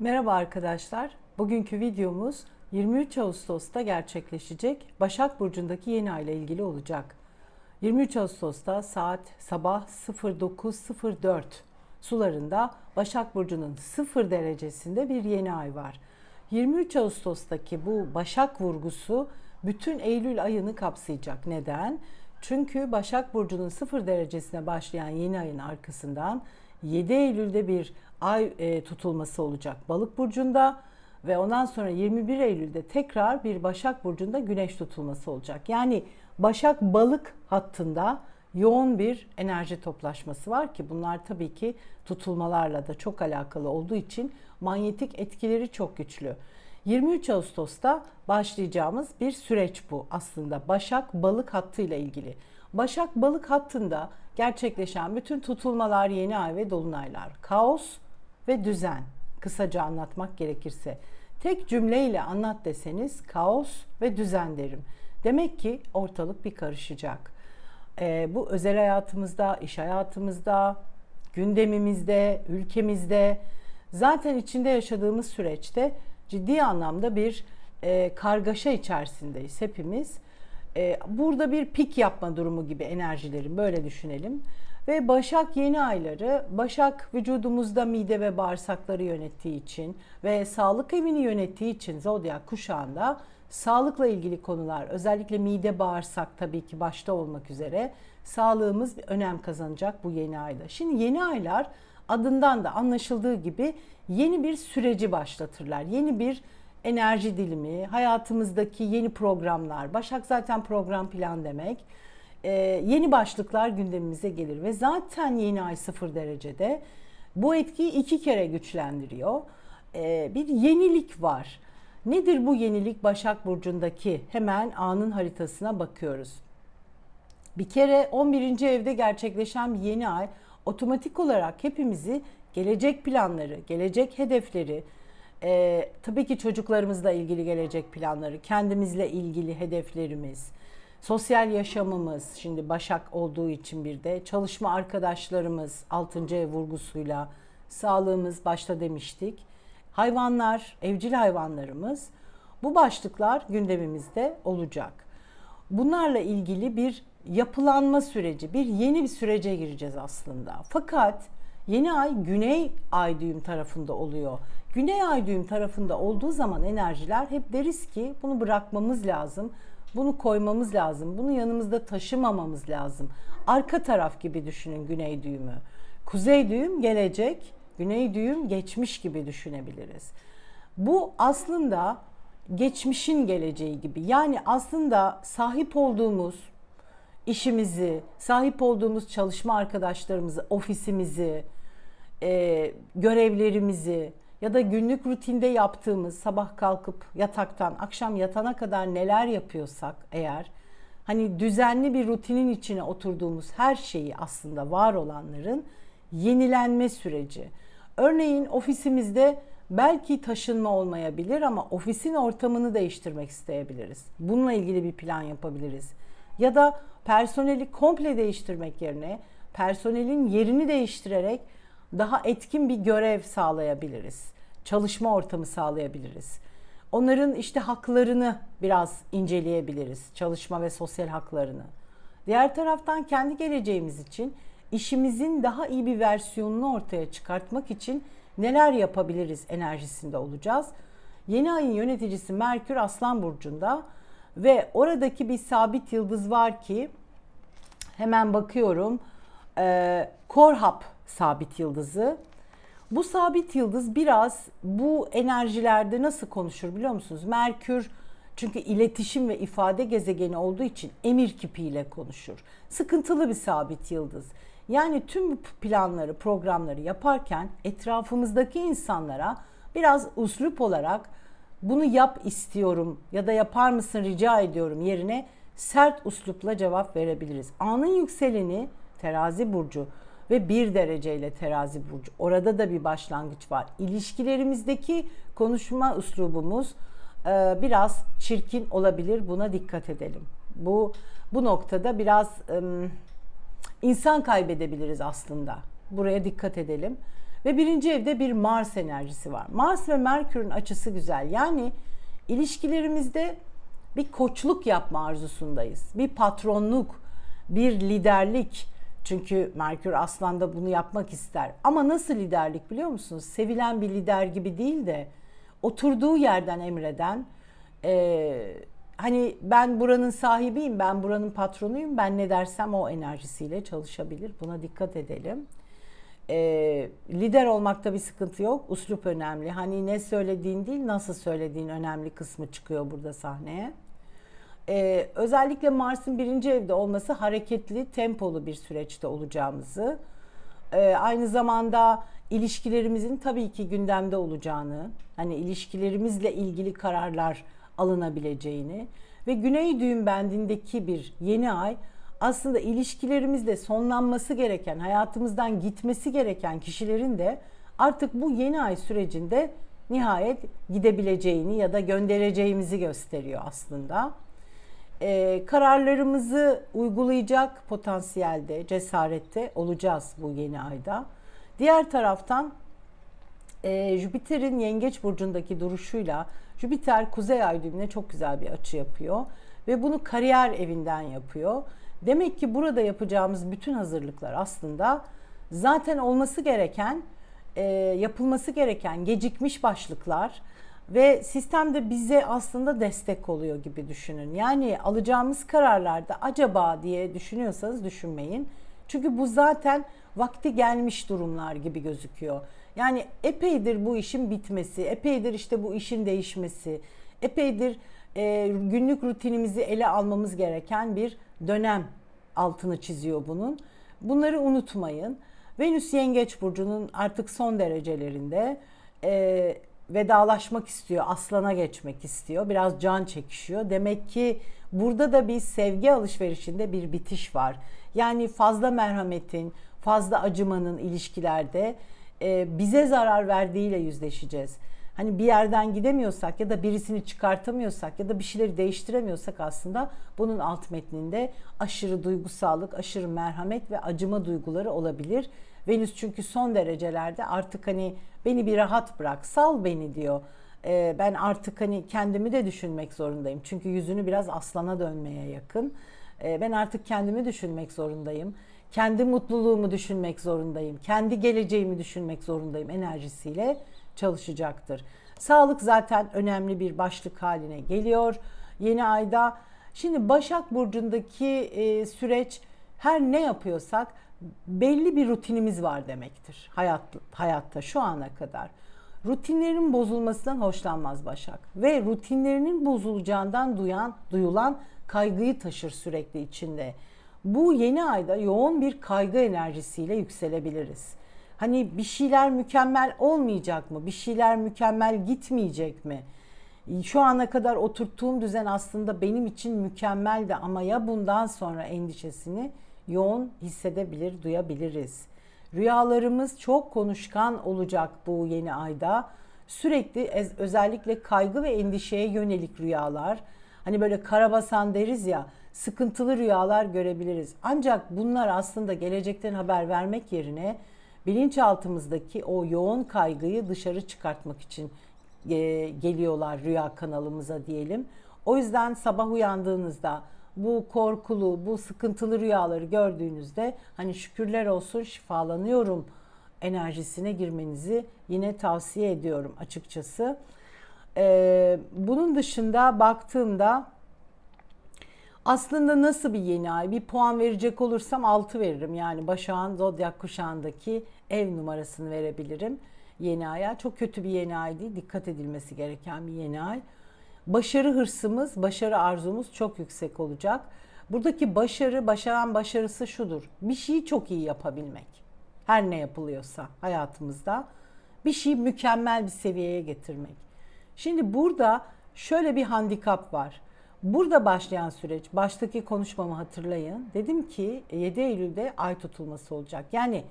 Merhaba arkadaşlar. Bugünkü videomuz 23 Ağustos'ta gerçekleşecek Başak Burcu'ndaki yeni ay ile ilgili olacak. 23 Ağustos'ta saat sabah 09.04 sularında Başak Burcu'nun 0 derecesinde bir yeni ay var. 23 Ağustos'taki bu Başak vurgusu bütün Eylül ayını kapsayacak. Neden? Çünkü Başak Burcu'nun 0 derecesine başlayan yeni ayın arkasından 7 Eylül'de bir ay e, tutulması olacak Balık burcunda ve ondan sonra 21 Eylül'de tekrar bir Başak burcunda güneş tutulması olacak. Yani Başak Balık hattında yoğun bir enerji toplaşması var ki bunlar tabii ki tutulmalarla da çok alakalı olduğu için manyetik etkileri çok güçlü. 23 Ağustos'ta başlayacağımız bir süreç bu aslında Başak Balık hattıyla ilgili. Başak Balık hattında gerçekleşen bütün tutulmalar, yeni ay ve dolunaylar, kaos ve düzen. Kısaca anlatmak gerekirse. Tek cümleyle anlat deseniz kaos ve düzen derim. Demek ki ortalık bir karışacak. Ee, bu özel hayatımızda, iş hayatımızda, gündemimizde, ülkemizde, zaten içinde yaşadığımız süreçte ciddi anlamda bir e, kargaşa içerisindeyiz hepimiz. E, burada bir pik yapma durumu gibi enerjilerin böyle düşünelim. Ve Başak yeni ayları, Başak vücudumuzda mide ve bağırsakları yönettiği için ve sağlık evini yönettiği için zodyak kuşağında sağlıkla ilgili konular, özellikle mide bağırsak tabii ki başta olmak üzere sağlığımız önem kazanacak bu yeni ayda. Şimdi yeni aylar adından da anlaşıldığı gibi yeni bir süreci başlatırlar. Yeni bir enerji dilimi, hayatımızdaki yeni programlar. Başak zaten program plan demek. Ee, yeni başlıklar gündemimize gelir ve zaten yeni ay sıfır derecede bu etkiyi iki kere güçlendiriyor. Ee, bir yenilik var. Nedir bu yenilik Başak Burcu'ndaki? Hemen anın haritasına bakıyoruz. Bir kere 11. evde gerçekleşen bir yeni ay otomatik olarak hepimizi gelecek planları, gelecek hedefleri, e, tabii ki çocuklarımızla ilgili gelecek planları, kendimizle ilgili hedeflerimiz, sosyal yaşamımız, şimdi Başak olduğu için bir de çalışma arkadaşlarımız 6. ev vurgusuyla, sağlığımız başta demiştik, hayvanlar, evcil hayvanlarımız bu başlıklar gündemimizde olacak. Bunlarla ilgili bir yapılanma süreci, bir yeni bir sürece gireceğiz aslında. Fakat yeni ay güney ay düğüm tarafında oluyor. Güney ay düğüm tarafında olduğu zaman enerjiler hep deriz ki bunu bırakmamız lazım. Bunu koymamız lazım. Bunu yanımızda taşımamamız lazım. Arka taraf gibi düşünün güney düğümü. Kuzey düğüm gelecek, güney düğüm geçmiş gibi düşünebiliriz. Bu aslında geçmişin geleceği gibi. Yani aslında sahip olduğumuz işimizi, sahip olduğumuz çalışma arkadaşlarımızı, ofisimizi, e, görevlerimizi ya da günlük rutinde yaptığımız sabah kalkıp yataktan akşam yatana kadar neler yapıyorsak eğer hani düzenli bir rutinin içine oturduğumuz her şeyi aslında var olanların yenilenme süreci. Örneğin ofisimizde belki taşınma olmayabilir ama ofisin ortamını değiştirmek isteyebiliriz. Bununla ilgili bir plan yapabiliriz. Ya da personeli komple değiştirmek yerine personelin yerini değiştirerek daha etkin bir görev sağlayabiliriz. Çalışma ortamı sağlayabiliriz. Onların işte haklarını biraz inceleyebiliriz. Çalışma ve sosyal haklarını. Diğer taraftan kendi geleceğimiz için işimizin daha iyi bir versiyonunu ortaya çıkartmak için neler yapabiliriz enerjisinde olacağız. Yeni ayın yöneticisi Merkür Aslan Burcu'nda ve oradaki bir sabit yıldız var ki hemen bakıyorum. Ee, Korhap sabit yıldızı. Bu sabit yıldız biraz bu enerjilerde nasıl konuşur biliyor musunuz? Merkür çünkü iletişim ve ifade gezegeni olduğu için emir kipiyle konuşur. Sıkıntılı bir sabit yıldız. Yani tüm planları, programları yaparken etrafımızdaki insanlara biraz uslup olarak bunu yap istiyorum ya da yapar mısın rica ediyorum yerine sert uslupla cevap verebiliriz. Anın yükseleni terazi burcu ve bir dereceyle terazi burcu. Orada da bir başlangıç var. İlişkilerimizdeki konuşma üslubumuz e, biraz çirkin olabilir. Buna dikkat edelim. Bu bu noktada biraz insan kaybedebiliriz aslında. Buraya dikkat edelim. Ve birinci evde bir Mars enerjisi var. Mars ve Merkür'ün açısı güzel. Yani ilişkilerimizde bir koçluk yapma arzusundayız. Bir patronluk, bir liderlik. Çünkü Merkür Aslan'da bunu yapmak ister. Ama nasıl liderlik biliyor musunuz? Sevilen bir lider gibi değil de oturduğu yerden emreden, e, hani ben buranın sahibiyim, ben buranın patronuyum, ben ne dersem o enerjisiyle çalışabilir. Buna dikkat edelim. E, lider olmakta bir sıkıntı yok. Uslup önemli. Hani ne söylediğin değil, nasıl söylediğin önemli kısmı çıkıyor burada sahneye. Ee, özellikle Mars'ın birinci evde olması hareketli, tempolu bir süreçte olacağımızı, e, aynı zamanda ilişkilerimizin tabii ki gündemde olacağını, hani ilişkilerimizle ilgili kararlar alınabileceğini ve Güney düğüm bendindeki bir yeni ay aslında ilişkilerimizle sonlanması gereken, hayatımızdan gitmesi gereken kişilerin de artık bu yeni ay sürecinde nihayet gidebileceğini ya da göndereceğimizi gösteriyor aslında e, kararlarımızı uygulayacak potansiyelde, cesarette olacağız bu yeni ayda. Diğer taraftan e, Jüpiter'in Yengeç burcundaki duruşuyla Jüpiter Kuzey Ay düğümüne çok güzel bir açı yapıyor ve bunu kariyer evinden yapıyor. Demek ki burada yapacağımız bütün hazırlıklar aslında zaten olması gereken, e, yapılması gereken gecikmiş başlıklar ve sistem de bize aslında destek oluyor gibi düşünün. Yani alacağımız kararlarda acaba diye düşünüyorsanız düşünmeyin. Çünkü bu zaten vakti gelmiş durumlar gibi gözüküyor. Yani epeydir bu işin bitmesi, epeydir işte bu işin değişmesi, epeydir e, günlük rutinimizi ele almamız gereken bir dönem altını çiziyor bunun. Bunları unutmayın. Venüs Yengeç Burcu'nun artık son derecelerinde e, vedalaşmak istiyor, aslana geçmek istiyor. Biraz can çekişiyor. Demek ki burada da bir sevgi alışverişinde bir bitiş var. Yani fazla merhametin, fazla acımanın ilişkilerde e, bize zarar verdiğiyle yüzleşeceğiz. Hani bir yerden gidemiyorsak ya da birisini çıkartamıyorsak ya da bir şeyleri değiştiremiyorsak aslında bunun alt metninde aşırı duygusallık, aşırı merhamet ve acıma duyguları olabilir. Venüs çünkü son derecelerde artık hani beni bir rahat bırak, sal beni diyor. Ee, ben artık hani kendimi de düşünmek zorundayım. Çünkü yüzünü biraz aslana dönmeye yakın. Ee, ben artık kendimi düşünmek zorundayım. Kendi mutluluğumu düşünmek zorundayım. Kendi geleceğimi düşünmek zorundayım enerjisiyle çalışacaktır. Sağlık zaten önemli bir başlık haline geliyor. Yeni ayda şimdi Başak burcundaki e, süreç her ne yapıyorsak belli bir rutinimiz var demektir hayat, hayatta şu ana kadar. Rutinlerin bozulmasından hoşlanmaz Başak ve rutinlerinin bozulacağından duyan, duyulan kaygıyı taşır sürekli içinde. Bu yeni ayda yoğun bir kaygı enerjisiyle yükselebiliriz. Hani bir şeyler mükemmel olmayacak mı? Bir şeyler mükemmel gitmeyecek mi? Şu ana kadar oturttuğum düzen aslında benim için mükemmeldi ama ya bundan sonra endişesini yoğun hissedebilir, duyabiliriz. Rüyalarımız çok konuşkan olacak bu yeni ayda. Sürekli özellikle kaygı ve endişeye yönelik rüyalar. Hani böyle karabasan deriz ya, sıkıntılı rüyalar görebiliriz. Ancak bunlar aslında gelecekten haber vermek yerine bilinçaltımızdaki o yoğun kaygıyı dışarı çıkartmak için e, geliyorlar rüya kanalımıza diyelim. O yüzden sabah uyandığınızda bu korkulu, bu sıkıntılı rüyaları gördüğünüzde hani şükürler olsun şifalanıyorum enerjisine girmenizi yine tavsiye ediyorum açıkçası. Ee, bunun dışında baktığımda aslında nasıl bir yeni ay? Bir puan verecek olursam 6 veririm. Yani Başak'ın zodyak kuşağındaki ev numarasını verebilirim yeni aya. Çok kötü bir yeni ay değil. Dikkat edilmesi gereken bir yeni ay başarı hırsımız, başarı arzumuz çok yüksek olacak. Buradaki başarı, başaran başarısı şudur. Bir şeyi çok iyi yapabilmek. Her ne yapılıyorsa hayatımızda bir şeyi mükemmel bir seviyeye getirmek. Şimdi burada şöyle bir handikap var. Burada başlayan süreç, baştaki konuşmamı hatırlayın. Dedim ki 7 Eylül'de ay tutulması olacak. Yani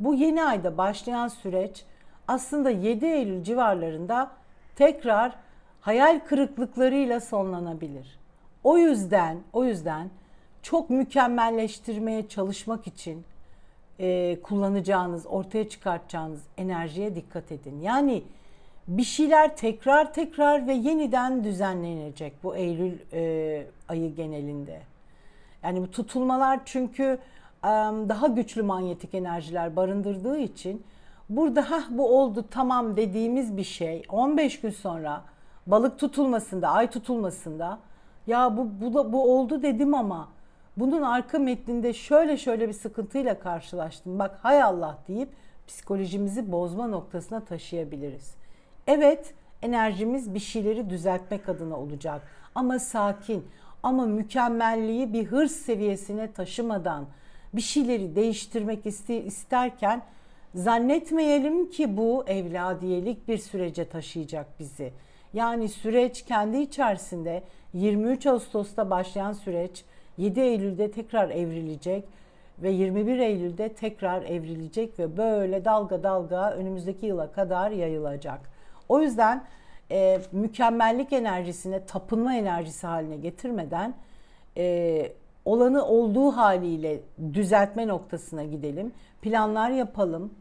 bu yeni ayda başlayan süreç aslında 7 Eylül civarlarında tekrar hayal kırıklıklarıyla sonlanabilir. O yüzden, o yüzden çok mükemmelleştirmeye çalışmak için e, kullanacağınız, ortaya çıkartacağınız enerjiye dikkat edin. Yani bir şeyler tekrar tekrar ve yeniden düzenlenecek bu Eylül e, ayı genelinde. Yani bu tutulmalar çünkü e, daha güçlü manyetik enerjiler barındırdığı için burada ha bu oldu tamam dediğimiz bir şey 15 gün sonra balık tutulmasında, ay tutulmasında ya bu bu bu oldu dedim ama bunun arka metninde şöyle şöyle bir sıkıntıyla karşılaştım. Bak hay Allah deyip psikolojimizi bozma noktasına taşıyabiliriz. Evet, enerjimiz bir şeyleri düzeltmek adına olacak ama sakin ama mükemmelliği bir hırs seviyesine taşımadan bir şeyleri değiştirmek isterken zannetmeyelim ki bu evladiyelik bir sürece taşıyacak bizi. Yani süreç kendi içerisinde 23 Ağustos'ta başlayan süreç 7 Eylül'de tekrar evrilecek ve 21 Eylül'de tekrar evrilecek ve böyle dalga dalga önümüzdeki yıla kadar yayılacak. O yüzden e, mükemmellik enerjisine tapınma enerjisi haline getirmeden e, olanı olduğu haliyle düzeltme noktasına gidelim. Planlar yapalım.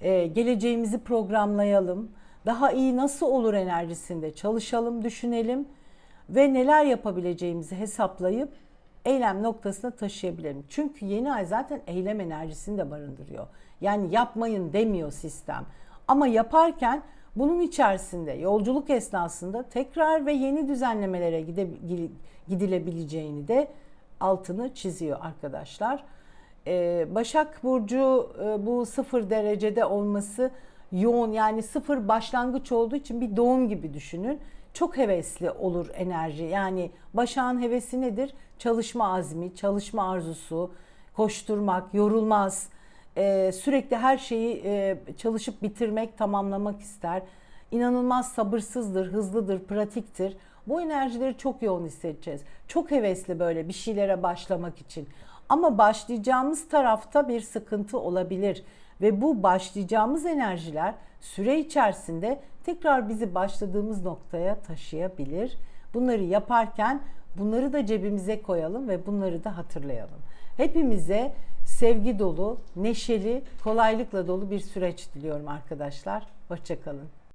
E, geleceğimizi programlayalım. Daha iyi nasıl olur enerjisinde çalışalım, düşünelim ve neler yapabileceğimizi hesaplayıp eylem noktasına taşıyabilirim. Çünkü yeni ay zaten eylem enerjisini de barındırıyor. Yani yapmayın demiyor sistem. Ama yaparken bunun içerisinde yolculuk esnasında tekrar ve yeni düzenlemelere gide, gidilebileceğini de altını çiziyor arkadaşlar. Ee, Başak Burcu e, bu sıfır derecede olması yoğun yani sıfır başlangıç olduğu için bir doğum gibi düşünün. Çok hevesli olur enerji. Yani Başak'ın hevesi nedir? Çalışma azmi, çalışma arzusu, koşturmak, yorulmaz. Ee, sürekli her şeyi e, çalışıp bitirmek, tamamlamak ister. İnanılmaz sabırsızdır, hızlıdır, pratiktir. Bu enerjileri çok yoğun hissedeceğiz. Çok hevesli böyle bir şeylere başlamak için. Ama başlayacağımız tarafta bir sıkıntı olabilir ve bu başlayacağımız enerjiler süre içerisinde tekrar bizi başladığımız noktaya taşıyabilir. Bunları yaparken bunları da cebimize koyalım ve bunları da hatırlayalım. Hepimize sevgi dolu, neşeli, kolaylıkla dolu bir süreç diliyorum arkadaşlar. Hoşçakalın.